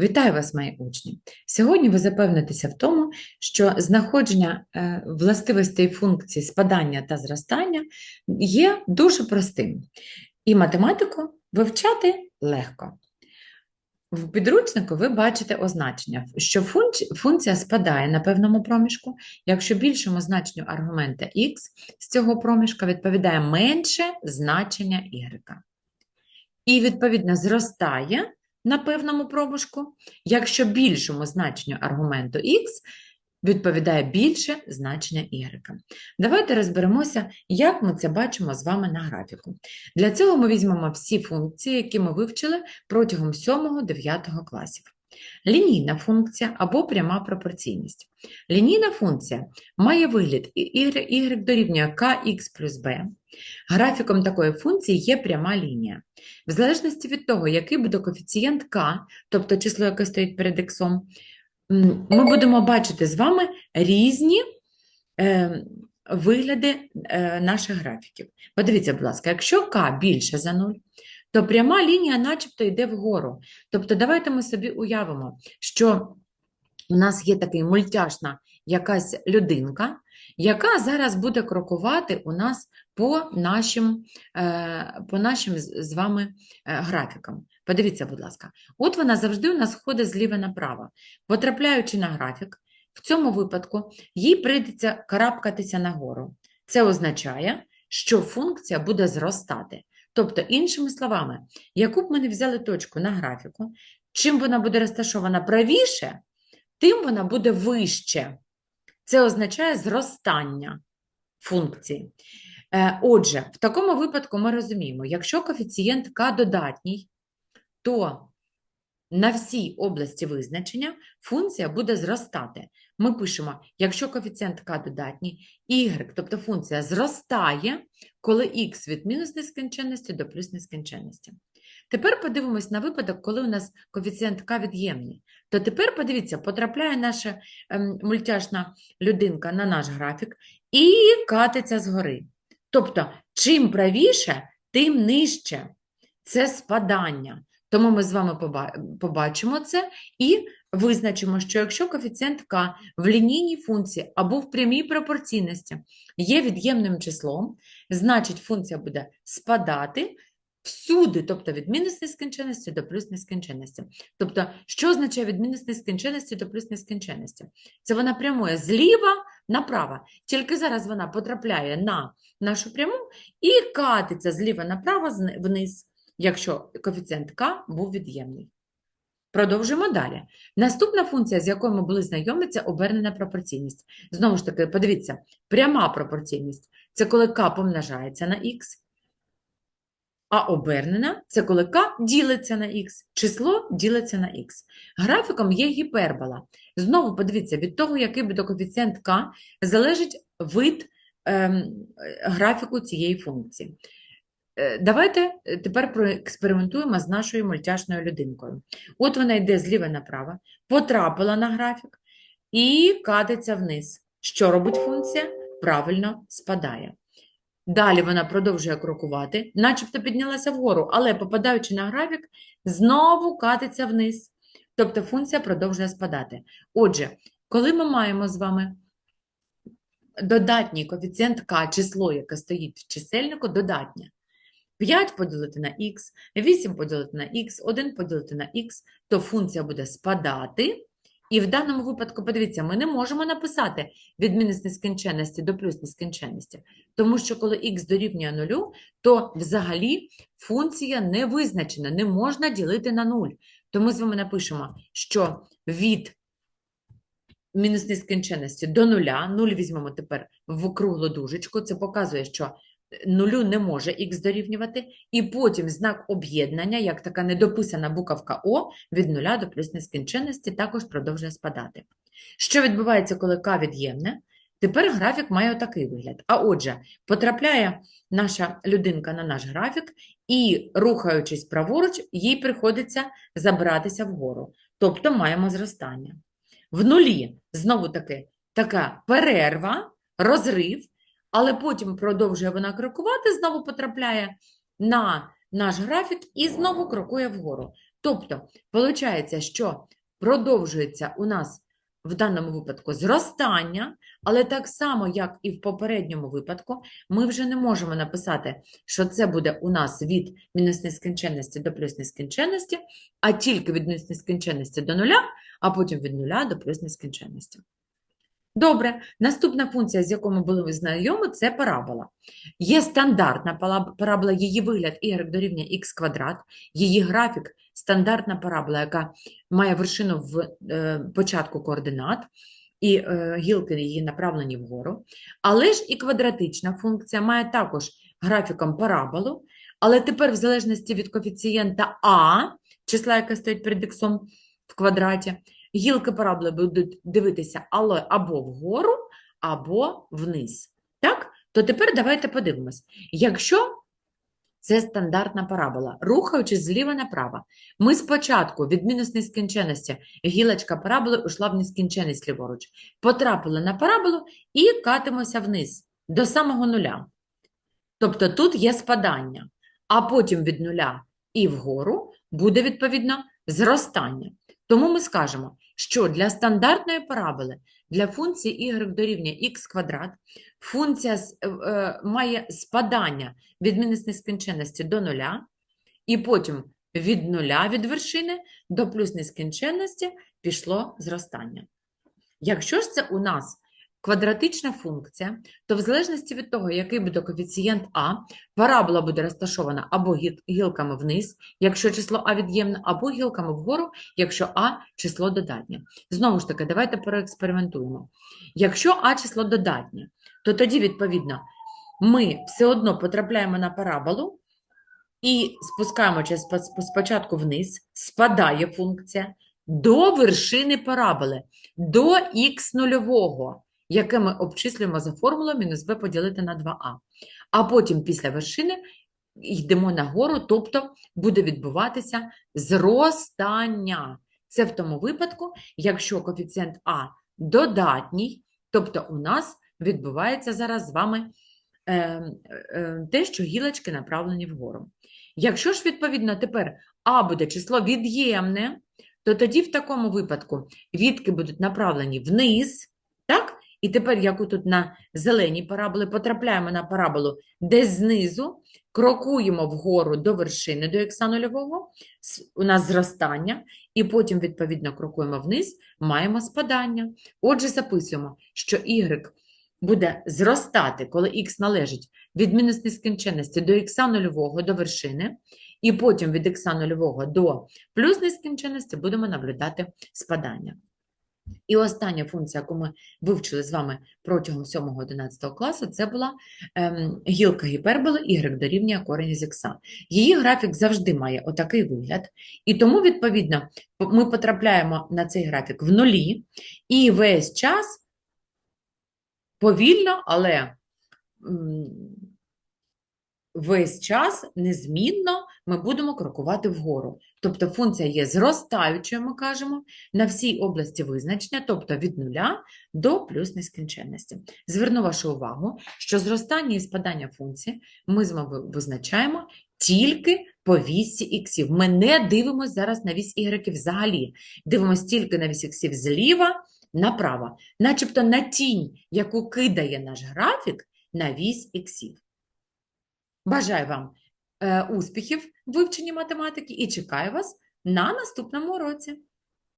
Вітаю вас, мої учні! Сьогодні ви запевнитеся в тому, що знаходження е, властивостей функцій спадання та зростання є дуже простим, і математику вивчати легко. В підручнику ви бачите означення, що функція спадає на певному проміжку, якщо більшому значенню аргумента x з цього проміжка відповідає менше значення y. І, відповідно, зростає на певному пробушку, якщо більшому значенню аргументу x відповідає більше значення y. Давайте розберемося, як ми це бачимо з вами на графіку. Для цього ми візьмемо всі функції, які ми вивчили протягом 7-9 класів. Лінійна функція або пряма пропорційність. Лінійна функція має вигляд y, дорівнює kx плюс b. Графіком такої функції є пряма лінія. В залежності від того, який буде коефіцієнт k, тобто число, яке стоїть перед х, ми будемо бачити з вами різні е, вигляди е, наших графіків. Подивіться, будь ласка, якщо k більше за 0, то пряма лінія начебто йде вгору. Тобто давайте ми собі уявимо, що у нас є такий мультяшна якась людинка, яка зараз буде крокувати у нас по нашим, е, по нашим з вами е, графікам. Подивіться, будь ласка, от вона завжди у нас ходить зліва направо. Потрапляючи на графік, в цьому випадку їй прийдеться карабкатися нагору. Це означає, що функція буде зростати. Тобто, іншими словами, яку б ми не взяли точку на графіку, чим вона буде розташована правіше, тим вона буде вище. Це означає зростання функції. Е, Отже, в такому випадку ми розуміємо, якщо коефіцієнт k додатній, то на всій області визначення функція буде зростати. Ми пишемо, якщо коефіцієнт k додатній, y, тобто функція зростає, коли x від мінус нескінченності до плюс нескінченності. Тепер подивимось на випадок, коли у нас коефіцієнт k від'ємний. То тепер подивіться, потрапляє наша ем, мультяшна людинка на наш графік і катиться згори. Тобто, чим правіше, тим нижче. Це спадання. Тому ми з вами побачимо це і визначимо, що якщо коефіцієнт k в лінійній функції або в прямій пропорційності є від'ємним числом, значить функція буде спадати всюди, тобто від мінус нескінченності до плюс нескінченності. Тобто, що означає від мінус нескінченності до плюс нескінченності? Це вона прямує зліва направо, тільки зараз вона потрапляє на нашу пряму і катиться зліва направо вниз, якщо коефіцієнт k був від'ємний. Продовжуємо далі. Наступна функція, з якою ми були знайомі, це обернена пропорційність. Знову ж таки, подивіться, пряма пропорційність – це коли k помножається на x, а обернена – це коли k ділиться на x, число ділиться на x. Графіком є гіпербола. Знову подивіться, від того, який буде коефіцієнт k, залежить вид ем, е, графіку цієї функції. Е, Давайте е, тепер проекспериментуємо з нашою мультяшною людинкою. От вона йде зліва направо, потрапила на графік і катиться вниз. Що робить функція? Правильно спадає. Далі вона продовжує крокувати, начебто піднялася вгору, але попадаючи на графік, знову катиться вниз. Тобто функція продовжує спадати. Отже, коли ми маємо з вами додатній коефіцієнт k, число, яке стоїть в чисельнику, додатнє. 5 поділити на х, 8 поділити на х, 1 поділити на х, то функція буде спадати. І в даному випадку, подивіться, ми не можемо написати від мінус нескінченності до плюс нескінченності, тому що коли х дорівнює нулю, то взагалі функція не визначена, не можна ділити на 0. То ми з вами напишемо, що від мінус нескінченності до нуля, 0 візьмемо тепер в круглу дужечку, це показує, що нулю не може х дорівнювати, і потім знак об'єднання, як така недописана буковка О, від нуля до плюс нескінченності також продовжує спадати. Що відбувається, коли k від'ємне? Тепер графік має отакий вигляд. А отже, потрапляє наша людинка на наш графік, і, рухаючись праворуч, їй приходиться забратися вгору. Тобто маємо зростання. В нулі знову таки така перерва, розрив, але потім продовжує вона крокувати, знову потрапляє на наш графік і знову крокує вгору. Тобто, виходить, що продовжується у нас в даному випадку зростання, але так само, як і в попередньому випадку, ми вже не можемо написати, що це буде у нас від мінус нескінченності до плюс нескінченності, а тільки від мінус нескінченності до нуля, а потім від нуля до плюс нескінченності. Добре, наступна функція, з якою ми були знайомі, це парабола. Є стандартна парабола, її вигляд y дорівнює х квадрат, її графік стандартна парабола, яка має вершину в е, початку координат, і е, гілки її направлені вгору. Але ж і квадратична функція має також графіком параболу, але тепер в залежності від коефіцієнта а, числа, яке стоїть перед х в квадраті, гілки параболи будуть дивитися або вгору, або вниз. Так? То тепер давайте подивимось. Якщо це стандартна парабола, рухаючись зліва направо, ми спочатку від мінус нескінченності гілочка параболи йшла в нескінченність ліворуч, потрапили на параболу і катимося вниз до самого нуля. Тобто тут є спадання, а потім від нуля і вгору буде відповідно зростання. Тому ми скажемо, що для стандартної параболи, для функції y дорівнює х квадрат, функція е, е, має спадання від мінус нескінченності до нуля, і потім від нуля від вершини до плюс нескінченності пішло зростання. Якщо ж це у нас квадратична функція, то в залежності від того, який буде коефіцієнт а, парабола буде розташована або гілками вниз, якщо число а від'ємне, або гілками вгору, якщо а число додатнє. Знову ж таки, давайте переекспериментуємо. Якщо а число додатнє, то тоді, відповідно, ми все одно потрапляємо на параболу і спускаємося спочатку вниз, спадає функція до вершини параболи, до х нульового, яке ми обчислюємо за формулою мінус b поділити на 2а. А потім після вершини йдемо нагору, тобто буде відбуватися зростання. Це в тому випадку, якщо коефіцієнт А додатній, тобто у нас відбувається зараз з вами е, е, те, що гілочки направлені вгору. Якщо ж, відповідно, тепер А буде число від'ємне, то тоді в такому випадку відки будуть направлені вниз, так? І тепер, як тут на зеленій параболі, потрапляємо на параболу десь знизу, крокуємо вгору до вершини, до х нульового, у нас зростання, і потім, відповідно, крокуємо вниз, маємо спадання. Отже, записуємо, що y буде зростати, коли х належить від мінус нескінченності до х нульового до вершини, і потім від х нульового до плюс нескінченності будемо наблюдати спадання. І остання функція, яку ми вивчили з вами протягом 7-11 класу, це була ем, гілка гіперболи y дорівнює корень із х. Її графік завжди має отакий вигляд, і тому, відповідно, ми потрапляємо на цей графік в нулі, і весь час повільно, але весь час незмінно ми будемо крокувати вгору. Тобто функція є зростаючою, ми кажемо, на всій області визначення, тобто від нуля до плюс нескінченності. Зверну вашу увагу, що зростання і спадання функції ми з вами визначаємо тільки по вісі іксів. Ми не дивимося зараз на вісь ігреків взагалі. Дивимося тільки на вісь іксів зліва направо, начебто на тінь, яку кидає наш графік на вісь іксів. Бажаю вам е, успіхів в вивченні математики і чекаю вас на наступному уроці.